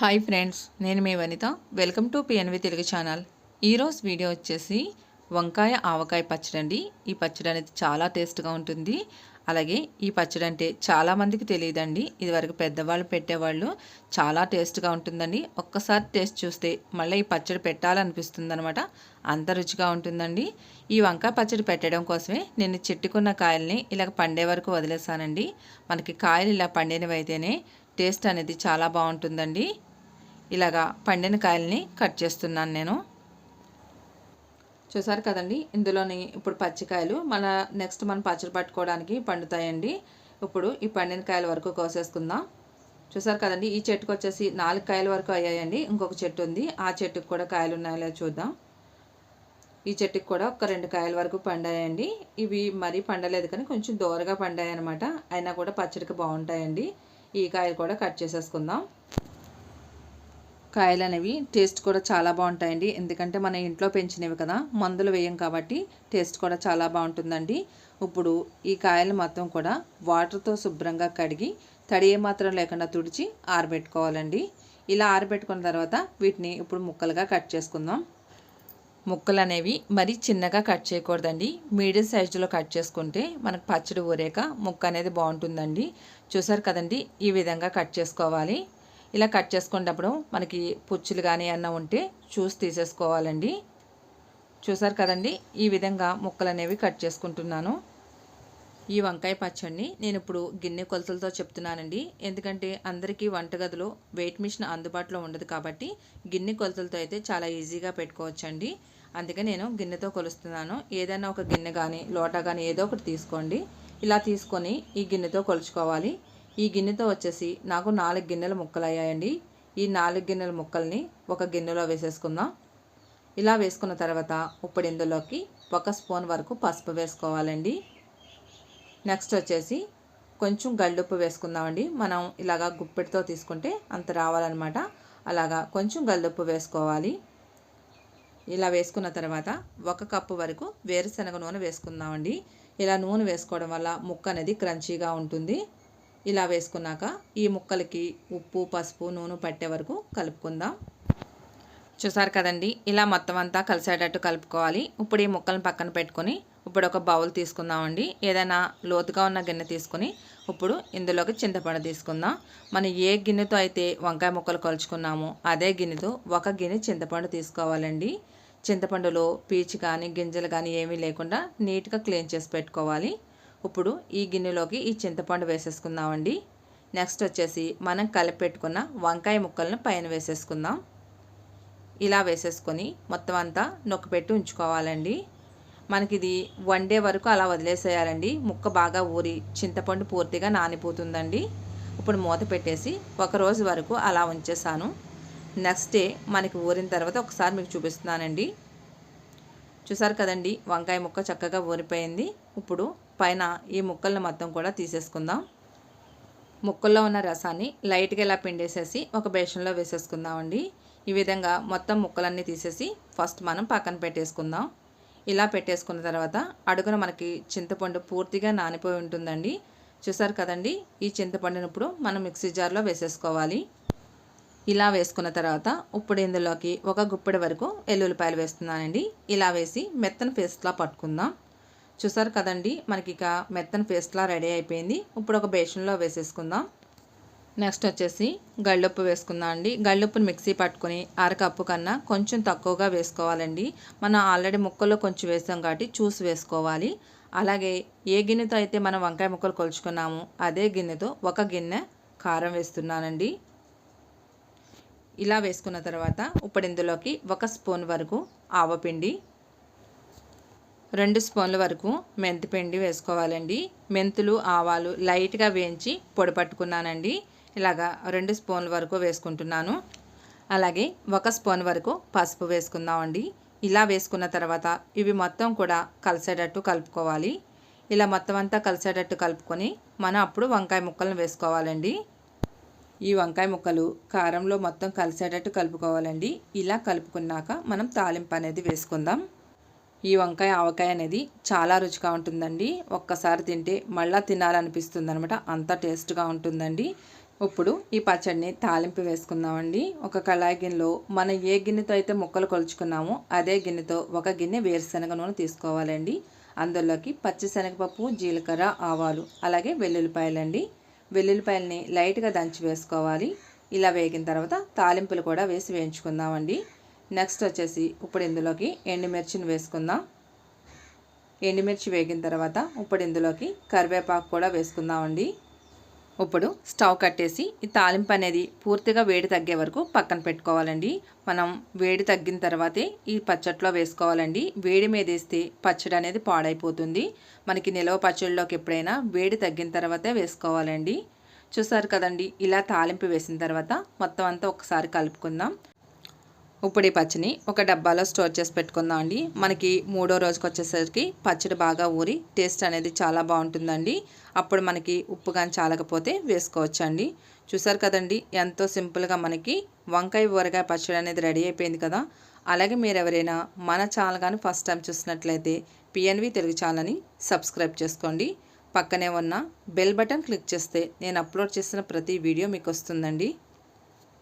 Hi friends నేను మీ Vanitha. Welcome to PNV Telugu channel. ఈరోజు video వచ్చేసి వంకాయ ఆవకాయ పచ్చడి అండి ఈ పచ్చడి అనేది చాలా టేస్ట్గా ఉంటుంది. అలాగే ఈ పచ్చడి అంటే చాలామందికి తెలియదండి. ఇదివరకు పెద్దవాళ్ళు పెట్టేవాళ్ళు చాలా టేస్ట్గా ఉంటుందండి. ఒక్కసారి టేస్ట్ చూస్తే మళ్ళీ ఈ పచ్చడి పెట్టాలనిపిస్తుంది అనమాట అంత రుచిగా ఉంటుందండి. ఈ వంకాయ పచ్చడి పెట్టడం కోసమే నేను చెట్టుకున్న కాయల్ని ఇలాగ పండే వరకు వదిలేసానండి. మనకి కాయలు ఇలా పండినవి అయితేనే టేస్ట్ అనేది చాలా బాగుంటుందండి. ఇలాగా పండిన కాయల్ని కట్ చేస్తున్నాను నేను. చూసారు కదండి ఇందులోని ఇప్పుడు పచ్చికాయలు మన నెక్స్ట్ మనం పచ్చడి పట్టుకోవడానికి పండుతాయండి. ఇప్పుడు ఈ పండిన కాయల వరకు కోసేసుకుందాం. చూసారు కదండి ఈ చెట్టుకు వచ్చేసి నాలుగు కాయల వరకు అయ్యాయండి. ఇంకొక చెట్టు ఉంది ఆ చెట్టుకు కూడా కాయలు ఉన్నాయో చూద్దాం. ఈ చెట్టుకి కూడా ఒక రెండు కాయల వరకు పండాయండి. ఇవి మరీ పండలేదు కానీ కొంచెం దూరగా పండాయి అనమాట అయినా కూడా పచ్చడికి బాగుంటాయండి. ఈ కాయలు కూడా కట్ చేసేసుకుందాం. కాయలు అనేవి టేస్ట్ కూడా చాలా బాగుంటాయండి. ఎందుకంటే మన ఇంట్లో పెంచినవి కదా మందులు వేయం కాబట్టి టేస్ట్ కూడా చాలా బాగుంటుందండి. ఇప్పుడు ఈ కాయలు మొత్తం కూడా వాటర్తో శుభ్రంగా కడిగి తడి మాత్రం లేకుండా తుడిచి ఆరబెట్టుకోవాలండి. ఇలా ఆరబెట్టుకున్న తర్వాత వీటిని ఇప్పుడు ముక్కలుగా కట్ చేసుకుందాం. ముక్కలు అనేవి మరీ చిన్నగా కట్ చేయకూడదండి. మీడియం సైజులో కట్ చేసుకుంటే మనకు పచ్చడి ఊరేక ముక్క అనేది బాగుంటుందండి. చూసారు కదండి ఈ విధంగా కట్ చేసుకోవాలి. ఇలా కట్ చేసుకునేటప్పుడు మనకి పుచ్చులు కానీ ఏమన్నా ఉంటే చూసి తీసేసుకోవాలండి. చూసారు కదండి? ఈ విధంగా ముక్కలు అనేవి కట్ చేసుకుంటున్నాను. ఈ వంకాయ పచ్చడిని నేను ఇప్పుడు గిన్నె కొలతలతో చెప్తున్నానండి. ఎందుకంటే అందరికీ వంటగదిలో వెయిట్ మిషన్ అందుబాటులో ఉండదు కాబట్టి గిన్నె కొలతలతో అయితే చాలా ఈజీగా పెట్టుకోవచ్చండి. అందుకే నేను గిన్నెతో కొలుస్తున్నాను. ఏదైనా ఒక గిన్నె కానీ లోటా కానీ ఏదో ఒకటి తీసుకోండి. ఇలా తీసుకొని ఈ గిన్నెతో కొలుచుకోవాలి. ఈ గిన్నెతో వచ్చేసి నాకు నాలుగు గిన్నెల ముక్కలు అయ్యాయండి ఈ నాలుగు గిన్నెల ముక్కల్ని ఒక గిన్నెలో వేసేసుకుందాం. ఇలా వేసుకున్న తర్వాత ఇప్పుడు ఇందులోకి ఒక స్పూన్ వరకు పసుపు వేసుకోవాలండి. నెక్స్ట్ వచ్చేసి కొంచెం గల్లుప్పు వేసుకుందామండి. మనం ఇలాగా గుప్పెటితో తీసుకుంటే అంత రావాలన్నమాట. అలాగా కొంచెం గల్లుప్పు వేసుకోవాలి. ఇలా వేసుకున్న తర్వాత ఒక కప్పు వరకు వేరుశనగ నూనె వేసుకుందామండి. ఇలా నూనె వేసుకోవడం వల్ల ముక్క అనేది క్రంచీగా ఉంటుంది. ఇలా వేసుకున్నాక ఈ ముక్కలకి ఉప్పు పసుపు నూనె పట్టే వరకు కలుపుకుందాం. చూసారు కదండి ఇలా మొత్తం అంతా కలిసేటట్టు కలుపుకోవాలి. ఇప్పుడు ఈ ముక్కలను పక్కన పెట్టుకొని ఇప్పుడు ఒక బౌల్ తీసుకుందామండి. ఏదైనా లోతుగా ఉన్న గిన్నె తీసుకొని ఇప్పుడు ఇందులోకి చింతపండు తీసుకుందాం. మనం ఏ గిన్నెతో అయితే వంకాయ ముక్కలు కలుచుకున్నామో అదే గిన్నెతో ఒక గిన్నె చింతపండు తీసుకోవాలండి. చింతపండులో పీచు కానీ గింజలు కానీ ఏమీ లేకుండా నీట్గా క్లీన్ చేసి పెట్టుకోవాలి. ఇప్పుడు ఈ గిన్నెలోకి ఈ చింతపండు వేసేసుకుందామండి. నెక్స్ట్ వచ్చేసి మనం కలిపి పెట్టుకున్న వంకాయ ముక్కలను పైన వేసేసుకుందాం. ఇలా వేసేసుకొని మొత్తం అంతా నొక్కపెట్టి ఉంచుకోవాలండి. మనకి ఇది వన్ డే వరకు అలా వదిలేసేయాలండి. ముక్క బాగా ఊరి చింతపండు పూర్తిగా నానిపోతుందండి. ఇప్పుడు మూత పెట్టేసి ఒక రోజు వరకు అలా ఉంచేసాను. నెక్స్ట్ డే మనకి ఊరిన తర్వాత ఒకసారి మీకు చూపిస్తున్నానండి. చూసారు కదండి వంకాయ ముక్క చక్కగా ఊరిపోయింది. ఇప్పుడు పైన ఈ ముక్కలను మొత్తం కూడా తీసేసుకుందాం. ముక్కల్లో ఉన్న రసాన్ని లైట్గా ఇలా పిండేసేసి ఒక బేషన్లో వేసేసుకుందామండి. ఈ విధంగా మొత్తం ముక్కలన్నీ తీసేసి ఫస్ట్ మనం పక్కన పెట్టేసుకుందాం. ఇలా పెట్టేసుకున్న తర్వాత అడుగున మనకి చింతపండు పూర్తిగా నానిపోయి ఉంటుందండి. చూసారు కదండి? ఈ చింతపండుని ఇప్పుడు మనం మిక్సీ జార్లో వేసేసుకోవాలి. ఇలా వేసుకున్న తర్వాత ఇప్పుడు ఇందులోకి ఒక గుప్పెడి వరకు ఎల్లుల్లిపాయలు వేస్తున్నానండి. ఇలా వేసి మెత్తన పేస్ట్లా పట్టుకుందాం. చూసారు కదండి మనకి ఇక మెత్తన పేస్ట్లా రెడీ అయిపోయింది. ఇప్పుడు ఒక బేషన్లో వేసేసుకుందాం. నెక్స్ట్ వచ్చేసి గళ్ళుప్పు వేసుకుందాం అండి. గళ్ళుప్పును మిక్సీ పట్టుకొని అరకప్పు కన్నా కొంచెం తక్కువగా వేసుకోవాలండి. మనం ఆల్రెడీ ముక్కల్లో కొంచెం వేసాం కాబట్టి చూసి వేసుకోవాలి. అలాగే ఏ గిన్నెతో అయితే మనం వంకాయ ముక్కలు కొలుచుకున్నామో అదే గిన్నెతో ఒక గిన్నె కారం వేస్తున్నానండి. ఇలా వేసుకున్న తర్వాత ఇప్పుడు ఇందులోకి ఒక స్పూన్ వరకు ఆవపిండి రెండు స్పూన్ల వరకు మెంతిపిండి వేసుకోవాలండి. మెంతులు ఆవాలు లైట్గా వేయించి పొడి పట్టుకున్నానండి. ఇలాగా రెండు స్పూన్ల వరకు వేసుకుంటున్నాను. అలాగే ఒక స్పూన్ వరకు పసుపు వేసుకుందామండి. ఇలా వేసుకున్న తర్వాత ఇవి మొత్తం కూడా కలిసేటట్టు కలుపుకోవాలి. ఇలా మొత్తం అంతా కలిసేటట్టు కలుపుకొని మనం అప్పుడు వంకాయ ముక్కలను వేసుకోవాలండి. ఈ వంకాయ ముక్కలు కారంలో మొత్తం కలిసేటట్టు కలుపుకోవాలండి. ఇలా కలుపుకున్నాక మనం తాలింపు అనేది వేసుకుందాం. ఈ వంకాయ ఆవకాయ అనేది చాలా రుచిగా ఉంటుందండి. ఒక్కసారి తింటే మళ్ళీ తినాలనిపిస్తుంది అనమాట అంత టేస్ట్గా ఉంటుందండి. ఇప్పుడు ఈ పచ్చడిని తాలింపు వేసుకుందామండి. ఒక కళాయి గిన్నెలో మనం ఏ గిన్నెతో అయితే ముక్కలు కొలుచుకున్నామో అదే గిన్నెతో ఒక గిన్నె వేరుశనగ నూనె తీసుకోవాలండి. అందులోకి పచ్చిశనగపప్పు జీలకర్ర ఆవాలు అలాగే వెల్లుల్లిపాయలండి. వెల్లుల్లిపాయలని లైట్గా దంచి వేసుకోవాలి. ఇలా వేగిన తర్వాత తాలింపులు కూడా వేసి వేయించుకుందామండి. నెక్స్ట్ వచ్చేసి ఇప్పుడు ఇందులోకి ఎండుమిర్చిని వేసుకుందాం. ఎండుమిర్చి వేగిన తర్వాత ఇప్పుడు ఇందులోకి కరివేపాకు కూడా వేసుకుందామండి. ఇప్పుడు స్టవ్ కట్టేసి ఈ తాలింపు అనేది పూర్తిగా వేడి తగ్గే వరకు పక్కన పెట్టుకోవాలండి. మనం వేడి తగ్గిన తర్వాతే ఈ పచ్చట్లో వేసుకోవాలండి. వేడి మీద వేస్తే పచ్చడి అనేది పాడైపోతుంది. మనకి నిలవ పచ్చడిలోకి ఎప్పుడైనా వేడి తగ్గిన తర్వాతే వేసుకోవాలండి. చూసారు కదండి ఇలా తాలింపు వేసిన తర్వాత మొత్తం అంతా ఒకసారి కలుపుకుందాం. ఇప్పుడు ఈ పచ్చిని ఒక డబ్బాలో స్టోర్ చేసి పెట్టుకుందాం అండి. మనకి మూడో రోజుకి వచ్చేసరికి పచ్చడి బాగా ఊరి టేస్ట్ అనేది చాలా బాగుంటుందండి. అప్పుడు మనకి ఉప్పు కానీ చాలకపోతే వేసుకోవచ్చండి. చూసారు కదండి ఎంతో సింపుల్గా మనకి వంకాయ ఊరగాయ పచ్చడి అనేది రెడీ అయిపోయింది కదా. అలాగే మీరు ఎవరైనా మన ఛానల్ కానీ ఫస్ట్ టైం చూసినట్లయితే పిఎన్వి తెలుగు ఛానల్ని సబ్స్క్రైబ్ చేసుకోండి. పక్కనే ఉన్న బెల్ బటన్ క్లిక్ చేస్తే నేను అప్లోడ్ చేసిన ప్రతి వీడియో మీకు వస్తుందండి.